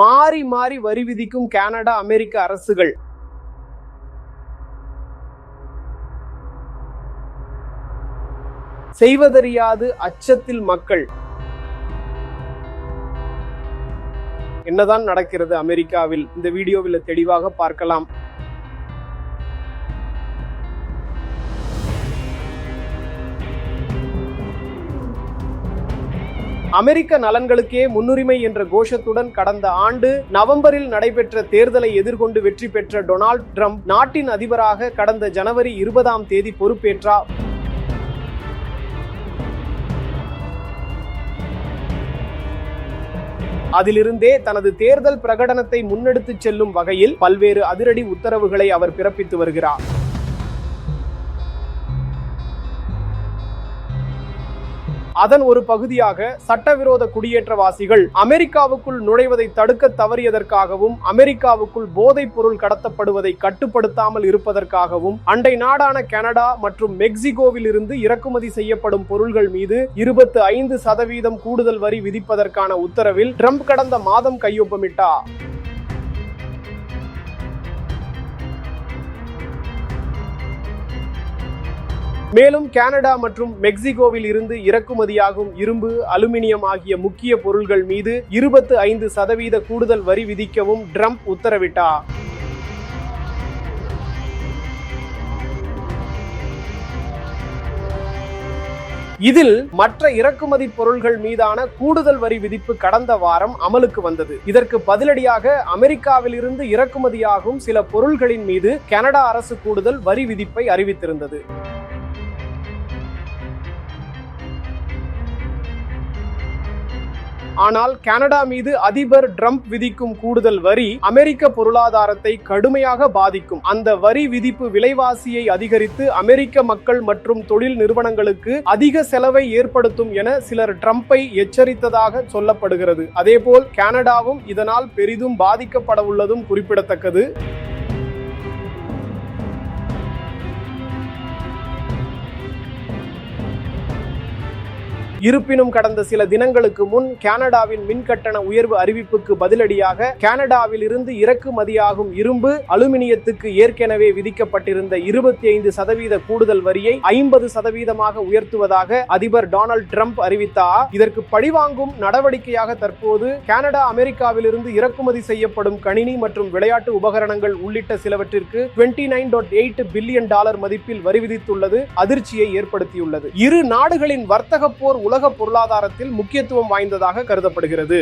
மாறி மாறி வரி விதிக்கும் கனடா அமெரிக்க அரசுகள். செய்வதறியாது அச்சத்தில் மக்கள். என்னதான் நடக்கிறது அமெரிக்காவில்? இந்த வீடியோவில் தெளிவாக பார்க்கலாம். அமெரிக்க நலன்களுக்கே முன்னுரிமை என்ற கோஷத்துடன் கடந்த ஆண்டு நவம்பரில் நடைபெற்ற தேர்தலை எதிர்கொண்டு வெற்றி பெற்ற டொனால்ட் ட்ரம்ப் நாட்டின் அதிபராக கடந்த ஜனவரி இருபதாம் தேதி பொறுப்பேற்றார் அதிலிருந்தே தனது தேர்தல் பிரகடனத்தை முன்னெடுத்துச் செல்லும் வகையில் பல்வேறு அதிரடி உத்தரவுகளை அவர் பிறப்பித்து வருகிறார். அதன் ஒரு பகுதியாக சட்டவிரோத குடியேற்றவாசிகள் அமெரிக்காவுக்குள் நுழைவதை தடுக்க தவறியதற்காகவும் அமெரிக்காவுக்குள் போதைப் பொருள் கடத்தப்படுவதை கட்டுப்படுத்தாமல் இருப்பதற்காகவும் அண்டை நாடான கனடா மற்றும் மெக்சிகோவில் இருந்து இறக்குமதி செய்யப்படும் பொருள்கள் மீது இருபத்து ஐந்து சதவீதம் கூடுதல் வரி விதிப்பதற்கான உத்தரவில் ட்ரம்ப் கடந்த மாதம் கையொப்பமிட்டார். மேலும் கனடா மற்றும் மெக்சிகோவில் இருந்து இறக்குமதியாகும் இரும்பு அலுமினியம் ஆகிய முக்கிய பொருள்கள் மீது இருபத்து ஐந்து சதவீத கூடுதல் வரி விதிக்கவும் ட்ரம்ப் உத்தரவிட்டார். இதில் மற்ற இறக்குமதி பொருள்கள் மீதான கூடுதல் வரி விதிப்பு கடந்த வாரம் அமலுக்கு வந்தது. இதற்கு பதிலடியாக அமெரிக்காவில் இருந்து இறக்குமதியாகும் சில பொருள்களின் மீது கனடா அரசு கூடுதல் வரி விதிப்பை அறிவித்திருந்தது. ஆனால் கனடா மீது அதிபர் ட்ரம்ப் விதிக்கும் கூடுதல் வரி அமெரிக்க பொருளாதாரத்தை கடுமையாக பாதிக்கும். அந்த வரி விதிப்பு விலைவாசியை அதிகரித்து அமெரிக்க மக்கள் மற்றும் தொழில் நிறுவனங்களுக்கு அதிக செலவை ஏற்படுத்தும் என சிலர் ட்ரம்ப்பை எச்சரித்ததாக சொல்லப்படுகிறது. அதேபோல் கனடாவும் இதனால் பெரிதும் பாதிக்கப்பட உள்ளதும் குறிப்பிடத்தக்கது. இருப்பினும் கடந்த சில தினங்களுக்கு முன் கனடாவின் மின் கட்டண உயர்வு அறிவிப்புக்கு பதிலடியாக கனடாவில் இருந்து இறக்குமதியாகும் இரும்பு அலுமினியத்துக்கு ஏற்கனவே விதிக்கப்பட்டிருந்த இருபத்தி ஐந்து சதவீத கூடுதல் வரியை ஐம்பது சதவீதமாக உயர்த்துவதாக அதிபர் டொனால்ட் ட்ரம்ப் அறிவித்தார். இதற்கு பழிவாங்கும் நடவடிக்கையாக தற்போது கனடா அமெரிக்காவில் இருந்து இறக்குமதி செய்யப்படும் கணினி மற்றும் விளையாட்டு உபகரணங்கள் உள்ளிட்ட சிலவற்றிற்கு twenty nine dot eight billion dollar மதிப்பில் வரி விதித்துள்ளது அதிர்ச்சியை ஏற்படுத்தியுள்ளது. இரு நாடுகளின் வர்த்தக போர் உலக பொருளாதாரத்தில் முக்கியத்துவம் வாய்ந்ததாக கருதப்படுகிறது.